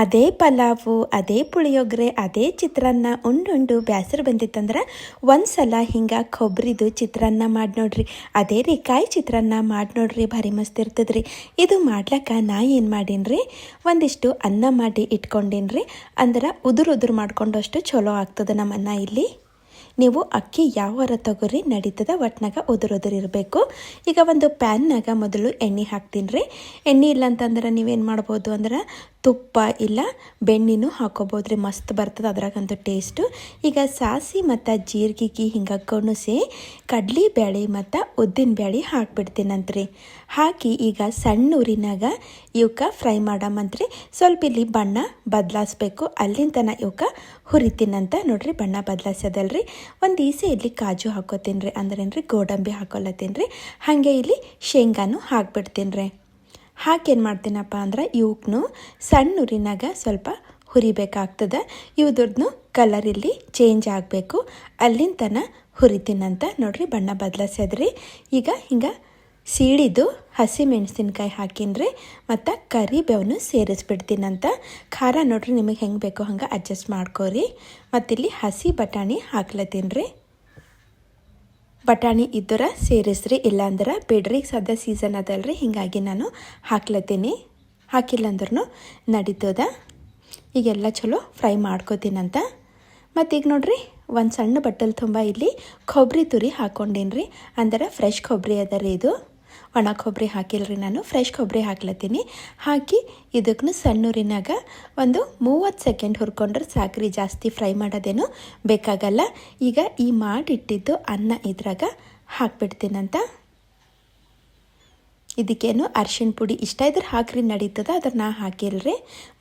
ಅದೇ ಪಲಾವು, ಅದೇ ಪುಳಿಯೋಗರೆ, ಅದೇ ಚಿತ್ರಾನ್ನ, ಉಂಡುಂಡು ಬ್ಯಾಸರ ಬಂದಿತ್ತಂದ್ರೆ ಒಂದು ಸಲ ಹಿಂಗೆ ಕೊಬ್ಬರಿದು ಚಿತ್ರಾನ್ನ ಮಾಡಿ ನೋಡ್ರಿ. ಅದೇ ರೀ ಕಾಯಿ ಚಿತ್ರಾನ್ನ ಮಾಡಿ ನೋಡ್ರಿ, ಭಾರಿ ಮಸ್ತ್ ಇರ್ತದ್ರಿ. ಇದು ಮಾಡ್ಲಕ್ಕ ನಾ ಏನು ಮಾಡೀನಿ ಒಂದಿಷ್ಟು ಅನ್ನ ಮಾಡಿ ಇಟ್ಕೊಂಡೀನಿ ಅಂದ್ರೆ ಉದುರು ಉದುರು ಮಾಡ್ಕೊಂಡಷ್ಟು ಚಲೋ ಆಗ್ತದೆ ನಮ್ಮ ಅನ್ನ ಇಲ್ಲಿ. ನೀವು ಅಕ್ಕಿ ಯಾವರ ತಗೋರಿ, ನಡೀತದ ಒಟ್ನಾಗ ಇರಬೇಕು. ಈಗ ಒಂದು ಪ್ಯಾನ್ನಾಗ ಮೊದಲು ಎಣ್ಣೆ ಹಾಕ್ತೀನಿ ರೀ ಎಣ್ಣೆ ಇಲ್ಲ ಅಂತಂದ್ರೆ ನೀವೇನು ಮಾಡ್ಬೋದು ಅಂದ್ರೆ ತುಪ್ಪ ಇಲ್ಲ, ಬೆಣ್ಣೆನೂ ಹಾಕೋಬೋದು ರೀ ಮಸ್ತ್ ಬರ್ತದೆ ಅದ್ರಾಗಂತೂ ಟೇಸ್ಟು ಈಗ ಸಾಸಿ ಮತ್ತು ಜೀರಿಗೆಗೆ ಹಿಂಗೆ ಕಣಸೆ ಕಡ್ಲಿ ಬೇಳೆ ಮತ್ತು ಉದ್ದಿನ ಬೇಳೆ ಹಾಕ್ಬಿಡ್ತೀನಂತ್ರಿ. ಹಾಕಿ ಈಗ ಸಣ್ಣ ಊರಿನಾಗ ಇವಕ್ಕೆ ಫ್ರೈ ಮಾಡಮಂತ್ರಿ. ಸ್ವಲ್ಪ ಇಲ್ಲಿ ಬಣ್ಣ ಬದಲಾಯಿಸ್ಬೇಕು ಅಲ್ಲಿಂದ ತನ ಇವಕ್ಕೆ ಹುರಿತೀನಂತ ನೋಡ್ರಿ ಬಣ್ಣ ಬದಲಾಯಿಸೋದಲ್ರಿ ಒಂದು ಈಸೆ ಇಲ್ಲಿ ಕಾಜು ಹಾಕೋತೀನಿ ರೀ ಅಂದ್ರೇನು ರೀ ಗೋಡಂಬಿ ಹಾಕೊಲತ್ತೀನಿ ರೀ ಹಾಗೆ ಇಲ್ಲಿ ಶೇಂಗಾನು ಹಾಕ್ಬಿಡ್ತೀನಿ ರೀ ಹಾಕಿ ಏನು ಮಾಡ್ತೀನಪ್ಪ ಅಂದ್ರೆ ಇವಕ್ಕೂ ಸಣ್ಣ ಉರಿನಾಗ ಸ್ವಲ್ಪ ಹುರಿಬೇಕಾಗ್ತದೆ. ಇವ್ರದ್ದು ಕಲರ್ ಇಲ್ಲಿ ಚೇಂಜ್ ಆಗಬೇಕು. ಅಲ್ಲಿಂದ ತನ ಹುರಿತೀನಂತ ನೋಡ್ರಿ ಬಣ್ಣ ಬದಲಾಸದ್ರಿ ಈಗ ಹಿಂಗೆ ಸೀಳಿದು ಹಸಿ ಮೆಣಸಿನ್ಕಾಯಿ ಹಾಕಿನ್ರಿ ಮತ್ತು ಕರಿಬೇವನು ಸೇರಿಸ್ಬಿಡ್ತೀನಂತ. ಖಾರ ನೋಡ್ರಿ ನಿಮಗೆ ಹೆಂಗೆ ಬೇಕೋ ಹಂಗೆ ಅಡ್ಜಸ್ಟ್ ಮಾಡ್ಕೋರಿ. ಮತ್ತಿಲ್ಲಿ ಹಸಿ ಬಟಾಣಿ ಹಾಕ್ಲತ್ತೀನಿ ರೀ ಬಟಾಣಿ ಇದ್ದರ ಸೇರಿಸ್ರಿ, ಇಲ್ಲಾಂದ್ರೆ ಬೇಡ್ರಿ. ಈಗ ಸದ್ಯ ಸೀಸನ್ ಅದಲ್ರಿ, ಹೀಗಾಗಿ ನಾನು ಹಾಕ್ಲತ್ತೀನಿ. ಹಾಕಿಲ್ಲ ಅಂದ್ರೂ ನಡೀತದ. ಈಗೆಲ್ಲ ಚಲೋ ಫ್ರೈ ಮಾಡ್ಕೋತೀನಂತ. ಮತ್ತು ಈಗ ನೋಡ್ರಿ, ಒಂದು ಸಣ್ಣ ಬಟ್ಟಲು ತುಂಬ ಇಲ್ಲಿ ಕೊಬ್ಬರಿ ತುರಿ ಹಾಕ್ಕೊಂಡೇನ್ರಿ ಅಂದ್ರೆ ಫ್ರೆಶ್ ಕೊಬ್ಬರಿ ಅದ ರೀ ಇದು. ಒಣ ಕೊಬ್ಬರಿ ಹಾಕಿಲ್ರಿ ನಾನು. ಫ್ರೆಶ್ ಕೊಬ್ಬರಿ ಹಾಕ್ಲತ್ತೀನಿ. ಹಾಕಿ ಇದಕ್ಕೂ ಸಣ್ಣೂರಿನಾಗ ಒಂದು ಮೂವತ್ತು ಸೆಕೆಂಡ್ ಹುರ್ಕೊಂಡ್ರೆ ಸಾಕ್ರಿ. ಜಾಸ್ತಿ ಫ್ರೈ ಮಾಡೋದೇನು ಬೇಕಾಗಲ್ಲ. ಈಗ ಈ ಮಾಡಿಟ್ಟಿದ್ದು ಅನ್ನ ಇದ್ರಾಗ ಹಾಕ್ಬಿಡ್ತೀನಂತ. ಇದಕ್ಕೇನು ಅರ್ಶಿಣ ಪುಡಿ ಇಷ್ಟ ಇದ್ರೆ ಹಾಕ್ರಿ. ನಡೀತದ ಅದ್ರ ನಾ ಹಾಕಿಲ್ರಿ.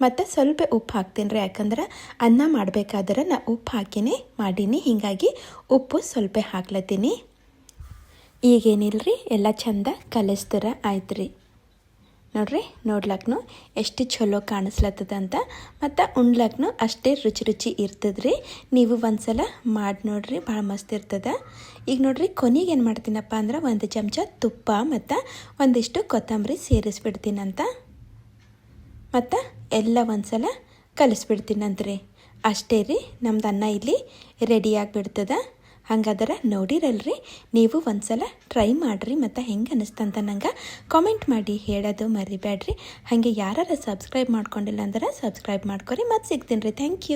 ಮತ್ತು ಸ್ವಲ್ಪ ಉಪ್ಪು ಹಾಕ್ತೀನಿ ರೀ ಯಾಕಂದ್ರೆ ಅನ್ನ ಮಾಡಬೇಕಾದ್ರೆ ನಾ ಉಪ್ಪು ಹಾಕಿನೇ ಮಾಡೀನಿ. ಹೀಗಾಗಿ ಉಪ್ಪು ಸ್ವಲ್ಪ ಹಾಕ್ಲತ್ತೀನಿ. ಈಗೇನಿಲ್ರಿ? ಎಲ್ಲ ಚಂದ ಕಲಿಸ್ತೀರ ಆಯ್ತು ರೀ ನೋಡ್ರಿ ನೋಡ್ಲಕ್ಕೂ ಎಷ್ಟು ಚಲೋ ಕಾಣಿಸ್ಲತ್ತದಂತ. ಮತ್ತು ಉಣ್ಲಕ್ಕೂ ಅಷ್ಟೇ ರುಚಿ ರುಚಿ ಇರ್ತದ್ರಿ. ನೀವು ಒಂದ್ಸಲ ಮಾಡಿ ನೋಡ್ರಿ, ಭಾಳ ಮಸ್ತ್ ಇರ್ತದ. ಈಗ ನೋಡ್ರಿ, ಕೊನೆಗೆ ಏನು ಮಾಡ್ತೀನಪ್ಪ ಅಂದ್ರೆ ಒಂದು ಚಮಚ ತುಪ್ಪ ಮತ್ತು ಒಂದಿಷ್ಟು ಕೊತ್ತಂಬರಿ ಸೇರಿಸ್ಬಿಡ್ತೀನಂತ. ಮತ್ತು ಎಲ್ಲ ಒಂದ್ಸಲ ಕಲಿಸ್ಬಿಡ್ತೀನಂತ್ರಿ. ಅಷ್ಟೇ ರೀ, ನಮ್ದು ಅನ್ನ ಇಲ್ಲಿ ರೆಡಿ ಆಗಿಬಿಡ್ತದ. ಹಂಗಾದ್ರೆ ನೋಡಿರಲ್ರಿ, ನೀವು ಒಂದ್ಸಲ ಟ್ರೈ ಮಾಡಿರಿ ಮತ್ತು ಹೆಂಗೆ ಅನಿಸ್ತಂತ ನಂಗೆ ಕಾಮೆಂಟ್ ಮಾಡಿ ಹೇಳೋದು ಮರಿಬೇಡ್ರಿ ಹಾಗೆ ಯಾರು ಸಬ್ಸ್ಕ್ರೈಬ್ ಮಾಡ್ಕೊಂಡಿಲ್ಲ ಅಂದ್ರೆ ಸಬ್ಸ್ಕ್ರೈಬ್ ಮಾಡ್ಕೊರಿ ಮತ್ತು ಸಿಗ್ತೀನಿ ರೀ ಥ್ಯಾಂಕ್ ಯು